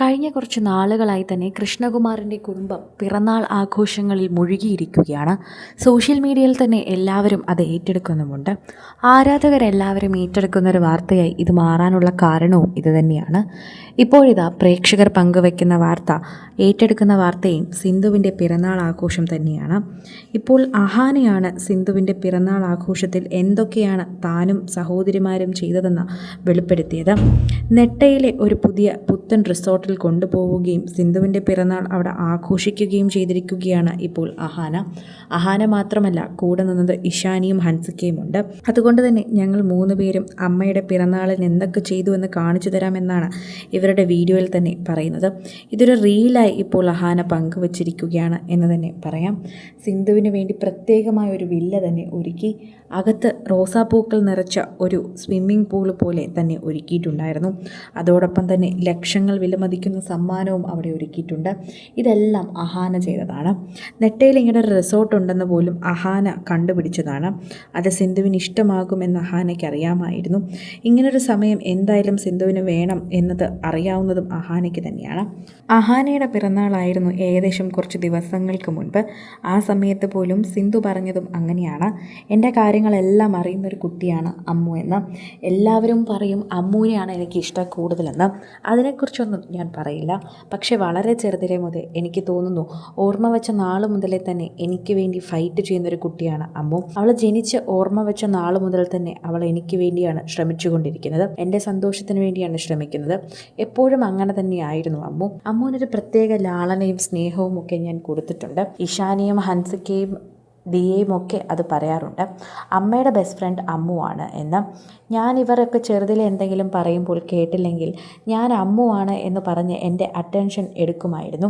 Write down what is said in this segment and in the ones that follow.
കഴിഞ്ഞ കുറച്ച് നാളുകളായി തന്നെ കൃഷ്ണകുമാറിന്റെ കുടുംബം പിറന്നാൾ ആഘോഷങ്ങളിൽ മുഴുകിയിരിക്കുകയാണ്. സോഷ്യൽ മീഡിയയിൽ തന്നെ എല്ലാവരും അത് ഏറ്റെടുക്കുന്നുമുണ്ട്. ആരാധകരെല്ലാവരും ഏറ്റെടുക്കുന്ന ഒരു വാർത്തയായി ഇത് മാറാനുള്ള കാരണവും ഇതുതന്നെയാണ് ഇപ്പോഴിതാ പ്രേക്ഷകർ പങ്കുവയ്ക്കുന്ന വാർത്ത ഏറ്റെടുക്കുന്ന വാർത്തയും സിന്ധുവിന്റെ പിറന്നാൾ ആഘോഷം തന്നെയാണ്. ഇപ്പോൾ അഹാനയാണ് സിന്ധുവിന്റെ പിറന്നാൾ ആഘോഷത്തിൽ എന്തൊക്കെയാണ് താനും സഹോദരിമാരും ചെയ്തതെന്ന് വെളിപ്പെടുത്തിയത്. നെട്ടയിലെ ഒരു പുതിയ പുത്തൻ റിസോർട്ടിൽ കൊണ്ടുപോവുകയും സിന്ധുവിന്റെ പിറന്നാൾ അവിടെ ആഘോഷിക്കുകയും ചെയ്തിരിക്കുകയാണ് ഇപ്പോൾ അഹാന. അഹാന മാത്രമല്ല കൂടെ നിന്നത് ഇഷാനിയും ഹൻസിക്കയുമുണ്ട് അതുകൊണ്ട് തന്നെ ഞങ്ങൾ മൂന്ന് പേരും അമ്മയുടെ പിറന്നാളിൽ എന്തൊക്കെ ചെയ്തു എന്ന് കാണിച്ചു തരാമെന്നാണ് ഇവരുടെ വീഡിയോയിൽ തന്നെ പറയുന്നത്. ഇതൊരു റീലായി ഇപ്പോൾ അഹാന പങ്കുവച്ചിരിക്കുകയാണ് എന്ന് തന്നെ പറയാം. സിന്ധുവിന് വേണ്ടി പ്രത്യേകമായ ഒരു വില്ല തന്നെ ഒരുക്കി അകത്ത് റോസാപ്പൂക്കൾ നിറച്ച ഒരു സ്വിമ്മിംഗ് പൂൾ പോലെ തന്നെ ഒരുക്കിയിട്ടുണ്ടായിരുന്നു. അതോടൊപ്പം തന്നെ ലക്ഷങ്ങൾ വിലമതിക്കുന്ന സമ്മാനവും അവിടെ ഒരുക്കിയിട്ടുണ്ട്. ഇതെല്ലാം അഹാന ചെയ്തതാണ്. നെട്ടയിൽ ഇങ്ങനെ ഒരു റിസോർട്ട് ഉണ്ടെന്ന് പോലും അഹാന കണ്ടുപിടിച്ചതാണ്. അത് സിന്ധുവിന് ഇഷ്ടമാകുമെന്ന് അഹാനയ്ക്ക് അറിയാമായിരുന്നു. ഇങ്ങനൊരു സമയം എന്തായാലും സിന്ധുവിന് വേണം എന്നത് അറിയാവുന്നതും അഹാനയ്ക്ക് തന്നെയാണ്. അഹാനയുടെ പിറന്നാളായിരുന്നു ഏകദേശം കുറച്ച് ദിവസങ്ങൾക്ക് മുൻപ്. ആ സമയത്ത് പോലും സിന്ധു പറഞ്ഞതും അങ്ങനെയാണ്. എന്റെ കാര്യങ്ങളെല്ലാം അറിയുന്നൊരു കുട്ടിയാണ് അമ്മു എന്ന്. എല്ലാവരും പറയും അമ്മുവിനെയാണ് എനിക്ക് ഇഷ്ടം കൂടുതലെന്ന്. അതിനെക്കുറിച്ചൊന്നും ഞാൻ പറയില്ല. പക്ഷേ വളരെ ചെറുതിലെ മുതൽ എനിക്ക് തോന്നുന്നു ഓർമ്മ വെച്ച നാൾ മുതലേ തന്നെ എനിക്ക് വേണ്ടി ഫൈറ്റ് ചെയ്യുന്നൊരു കുട്ടിയാണ് അമ്മു. അവൾ ജനിച്ച് ഓർമ്മ വെച്ച നാൾ മുതൽ തന്നെ അവൾ എനിക്ക് വേണ്ടിയാണ് ശ്രമിച്ചുകൊണ്ടിരിക്കുന്നത്. എന്റെ സന്തോഷത്തിന് വേണ്ടിയാണ് ശ്രമിക്കുന്നത്. എപ്പോഴും അങ്ങനെ തന്നെയായിരുന്നു അമ്മു. അമ്മുവിനൊരു പ്രത്യേക ലാളനയും സ്നേഹവും ഒക്കെ ഞാൻ കൊടുത്തിട്ടുണ്ട്. ഇഷാനിയും ഹൻസിക്കയും ദിയയും ഒക്കെ അത് പറയാറുണ്ട്. അമ്മയുടെ ബെസ്റ്റ് ഫ്രണ്ട് അമ്മുവാണ് എന്ന്. ഞാൻ ഇവരൊക്കെ ചെറുതിൽ എന്തെങ്കിലും പറയുമ്പോൾ കേട്ടില്ലെങ്കിൽ ഞാൻ അമ്മുവാണ് എന്ന് പറഞ്ഞ് എന്റെ അറ്റൻഷൻ എടുക്കുമായിരുന്നു.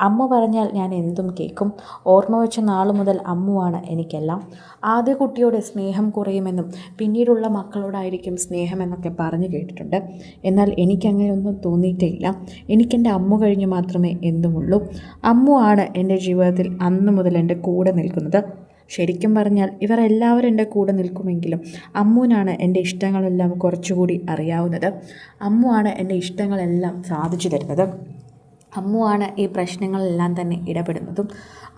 അമ്മ പറഞ്ഞാൽ ഞാൻ എന്തും കേൾക്കും. ഓർമ്മ വെച്ച നാൾ മുതൽ അമ്മുവാണ് എനിക്കെല്ലാം. ആദ്യ കുട്ടിയോട് സ്നേഹം കുറയുമെന്നും പിന്നീടുള്ള മക്കളോടായിരിക്കും സ്നേഹമെന്നൊക്കെ പറഞ്ഞു കേട്ടിട്ടുണ്ട്. എന്നാൽ എനിക്കങ്ങനെയൊന്നും തോന്നിയിട്ടേ ഇല്ല എനിക്കെന്റെ അമ്മ കഴിഞ്ഞ് മാത്രമേ എന്തുമുള്ളൂ. അമ്മുവാണ് എന്റെ ജീവിതത്തിൽ അന്ന് മുതൽ എന്റെ കൂടെ നിൽക്കുന്നത്. ശരിക്കും പറഞ്ഞാൽ ഇവർ എല്ലാവരും എന്റെ കൂടെ നിൽക്കുമെങ്കിലും അമ്മുവിനാണ് എന്റെ ഇഷ്ടങ്ങളെല്ലാം കുറച്ചുകൂടി അറിയാവുന്നത്. അമ്മുവാണ് എന്റെ ഇഷ്ടങ്ങളെല്ലാം സാധിച്ചു തരുന്നത്. അമ്മുവാണ് ഈ പ്രശ്നങ്ങളെല്ലാം തന്നെ ഇടപെടുന്നതും.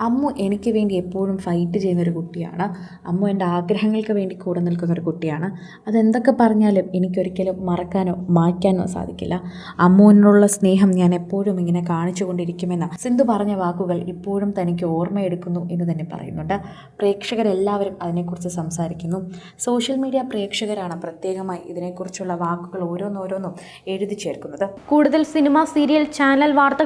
അമ്മു എനിക്ക് വേണ്ടി എപ്പോഴും ഫൈറ്റ് ചെയ്യുന്നൊരു കുട്ടിയാണ്. അമ്മു എന്റെ ആഗ്രഹങ്ങൾക്ക് വേണ്ടി കൂടെ നിൽക്കുന്ന ഒരു കുട്ടിയാണ്. അതെന്തൊക്കെ പറഞ്ഞാലും എനിക്കൊരിക്കലും മറക്കാനോ മായ്ക്കാനോ സാധിക്കില്ല. അമ്മുവിനുള്ള സ്നേഹം ഞാൻ എപ്പോഴും ഇങ്ങനെ കാണിച്ചു കൊണ്ടിരിക്കുമെന്ന. സിന്ധു പറഞ്ഞ വാക്കുകൾ ഇപ്പോഴും തനിക്ക് ഓർമ്മയെടുക്കുന്നു എന്ന് തന്നെ പറയുന്നുണ്ട്. പ്രേക്ഷകരെല്ലാവരും അതിനെക്കുറിച്ച് സംസാരിക്കുന്നു. സോഷ്യൽ മീഡിയ പ്രേക്ഷകരാണ് പ്രത്യേകമായി ഇതിനെക്കുറിച്ചുള്ള വാക്കുകൾ ഓരോന്നോരോന്നും എഴുതി ചേർക്കുന്നത്. കൂടുതൽ സിനിമ സീരിയൽ ചാനൽ